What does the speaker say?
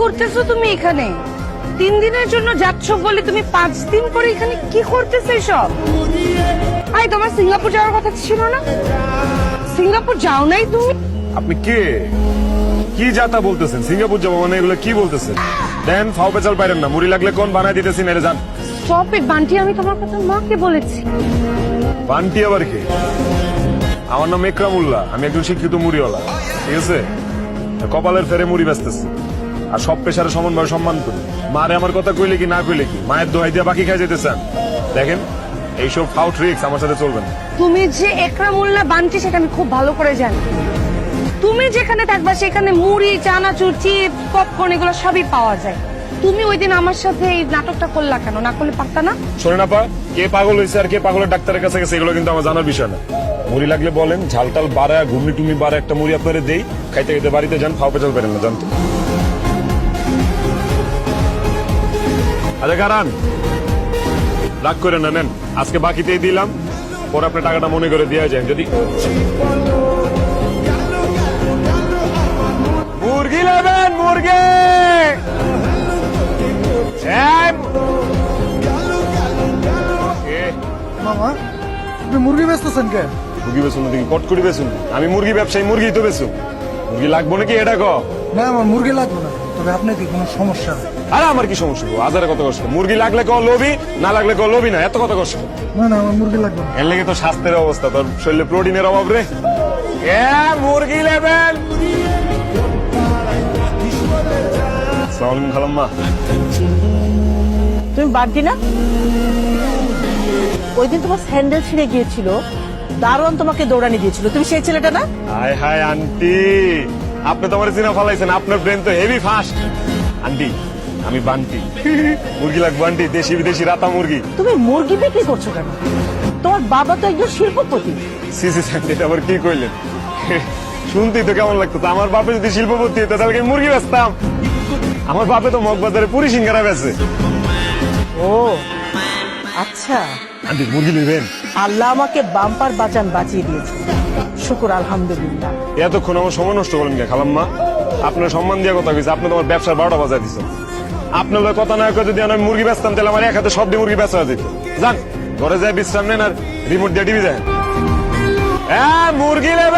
করতেছো তুমি এখানে? তিন দিনের জন্য যাচ্ছ বলে তুমি পাঁচ দিন পরে এখানে কি করতেছো এসব? আই তোমার সিঙ্গাপুর যাওয়ার কথা ছিল না? সিঙ্গাপুর যাও নাই তুমি? আপনি কে? কি যাতা বলতেছেন? সিঙ্গাপুর যাব মানে এগুলো কি বলতেছেন? দেন ফাও পেচাল পাইরেন না। মুড়ি লাগলে কোন বানাই দিতেছি না যান। স্টপ ইট বান্টি আমি তোমার কথা মাকে বলেছি। বান্টি আবার কি? আমার নাম একরামুল্লাহ আমি একজন শিক্ষিত মুড়িওয়ালা। ঠিক আছে? কপালের ফেরে মুড়ি বেচতেছি। আর সব পেশারে সমানভাবে সম্মান করি। মারে আমার কথা কইলে কি না কইলে কি? মায়ের দোহাই দিয়ে বাকি খাই যেতে চান দেখেন এইসব ফাউ ট্রিক্স আমার সাথে চলবে না। তুমি যে একরামুল্লাহ বান্টি সেটা আমি খুব ভালো করে জানি। তুমি যেখানে থাকবা সেখানে মুড়ি চানাচুর চিপ পপকর্ন এগুলো সবই পাওয়া যায়। তুমি ওই দিন আমার সাথে এই নাটকটা করলা কেন? না করলে পারতা না? শোনেন আপা কে পাগল হয়েছে আর কে পাগলের ডাক্তারের কাছে গেছে এগুলো কিন্তু আমার জানার বিষয় না। মুড়ি লাগলে বলেন ঝালটাল বাড়া ঘুমনি টুমি বাড়া একটা মুড়ি আপনারা দেই খাইতে খাইতে বাড়িতে যান ফাও পেচাল পারেন না জানতো? আচ্ছা কারান রাগ করে না নেন। আজকে বাকিতেই দিলাম পরে আপনার টাকাটা মনে করে দেওয়া যায় যদি মুরগি নেবেন মুরগি! মামা আপনি মুরগি বেচতেছেন কে? মুরগি বেচুন দেখি কট করে বেচুন। আমি মুরগি ব্যবসায়ী মুরগি তো বেচুন মুরগি লাগবো নাকি এটা ক না আমার মুরগি লাগবে না। তবে আপনার কি কোনো সমস্যা আরে আমার কি সমস্যা? গো? হাজারে কত কষ্ট? মুরগি লাগলে ক লোভি না লাগলে ক লোভি না এত কত কষ্ট? না না আমার মুরগি লাগবে এর লেগে তো স্বাস্থ্যের অবস্থা তোর শরীরে প্রোটিনের অভাব রে। এ মুরগি লেবেন! সালাম খালাম্মা। তুমি বাদ না ওই দিন তোমার স্যান্ডেল ছিঁড়ে গিয়েছিল দারোয়ান তোমাকে দৌড়ানি দিয়েছিল। তুমি সেই ছেলেটা না? হায় হায় আন্টি। আপনি তো আমার চিনা ফালাইছেন আপনার ব্রেন তো হেভি ফাস্ট আন্টি আমি বান্টি। মুরগি লাগবো আন্টি দেশি বিদেশি রাতা মুরগি। তুমি মুরগি বিক্রি করছ কেন? তোমার বাবা তো একজন শিল্পপতি। সিসি স্যান্ডি আবার কি কইলেন? শুনতেই তো কেমন লাগতো। আমার বাপে যদি শিল্পপতি হতো তাহলে মুরগি বেচতাম? আমার বাপে তো মগবাজারে পুরি সিঙ্গারা বেচে। ও আচ্ছা। আন্টি মুরগি নেবেন? আল্লাহ আমাকে বাম্পার বাঁচান বাঁচিয়ে দিয়েছে। শুকুর আলহামদুলিল্লাহ। এতক্ষণ আমার সময় নষ্ট করলেন কে খালাম্মা? আপনার সম্মান দিয়ে কথা কইছে আপনি তোমার ব্যবসার বারোটা বাজায় দিচ্ছেন আপনার লগে কথা না কয়ে যদি আমি মুরগি বেচতাম তাহলে আমার এক হাতে সব দিয়ে মুরগি বেচা যেত। যান ঘরে যায় বিশ্রাম নেন আর রিমোট দিয়ে টিভি হ্যাঁ মুরগি নেবেন? মুরগি